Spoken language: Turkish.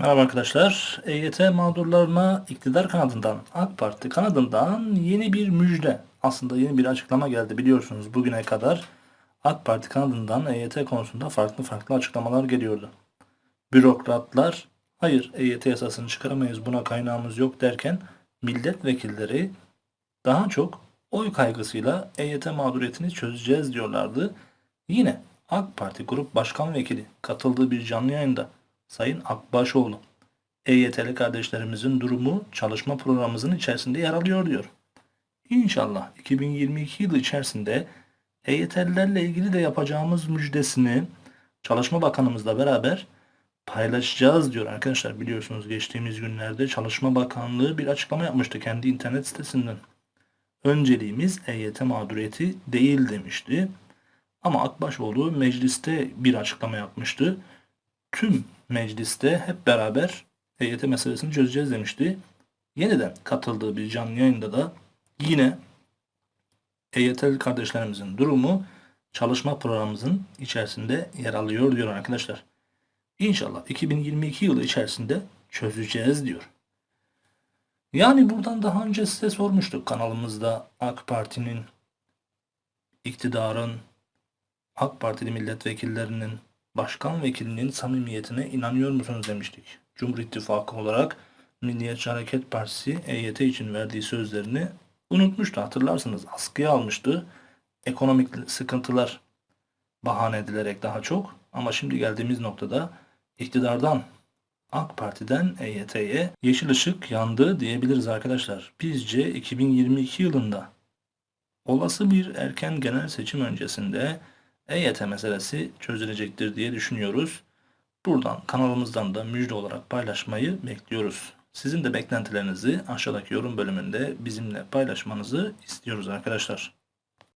Merhaba arkadaşlar. EYT mağdurlarına iktidar kanadından, AK Parti kanadından yeni bir müjde. Aslında yeni bir açıklama geldi biliyorsunuz bugüne kadar. AK Parti kanadından EYT konusunda farklı farklı açıklamalar geliyordu. Bürokratlar hayır EYT yasasını çıkaramayız buna kaynağımız yok derken milletvekilleri daha çok oy kaygısıyla EYT mağduriyetini çözeceğiz diyorlardı. Yine AK Parti Grup Başkan Vekili katıldığı bir canlı yayında Sayın Akbaşoğlu, EYT'li kardeşlerimizin durumu çalışma programımızın içerisinde yer alıyor diyor. İnşallah 2022 yılı içerisinde EYT'lilerle ilgili de yapacağımız müjdesini Çalışma Bakanımızla beraber paylaşacağız diyor arkadaşlar. Biliyorsunuz geçtiğimiz günlerde Çalışma Bakanlığı bir açıklama yapmıştı kendi internet sitesinden. Önceliğimiz EYT mağduriyeti değil demişti. Ama Akbaşoğlu mecliste bir açıklama yapmıştı. Tüm mecliste hep beraber EYT meselesini çözeceğiz demişti. Yeniden katıldığı bir canlı yayında da yine EYT'li kardeşlerimizin durumu çalışma programımızın içerisinde yer alıyor diyor arkadaşlar. İnşallah 2022 yılı içerisinde çözeceğiz diyor. Yani buradan daha önce size sormuştuk kanalımızda AK Parti'nin, iktidarın, AK Partili milletvekillerinin, başkan vekilinin samimiyetine inanıyor musunuz demiştik. Cumhur İttifakı olarak Milliyetçi Hareket Partisi EYT için verdiği sözlerini unutmuştu hatırlarsınız. Askıya almıştı. Ekonomik sıkıntılar bahane edilerek daha çok. Ama şimdi geldiğimiz noktada iktidardan AK Parti'den EYT'ye yeşil ışık yandı diyebiliriz arkadaşlar. Bizce 2022 yılında olası bir erken genel seçim öncesinde EYT meselesi çözülecektir diye düşünüyoruz. Buradan kanalımızdan da müjde olarak paylaşmayı bekliyoruz. Sizin de beklentilerinizi aşağıdaki yorum bölümünde bizimle paylaşmanızı istiyoruz arkadaşlar.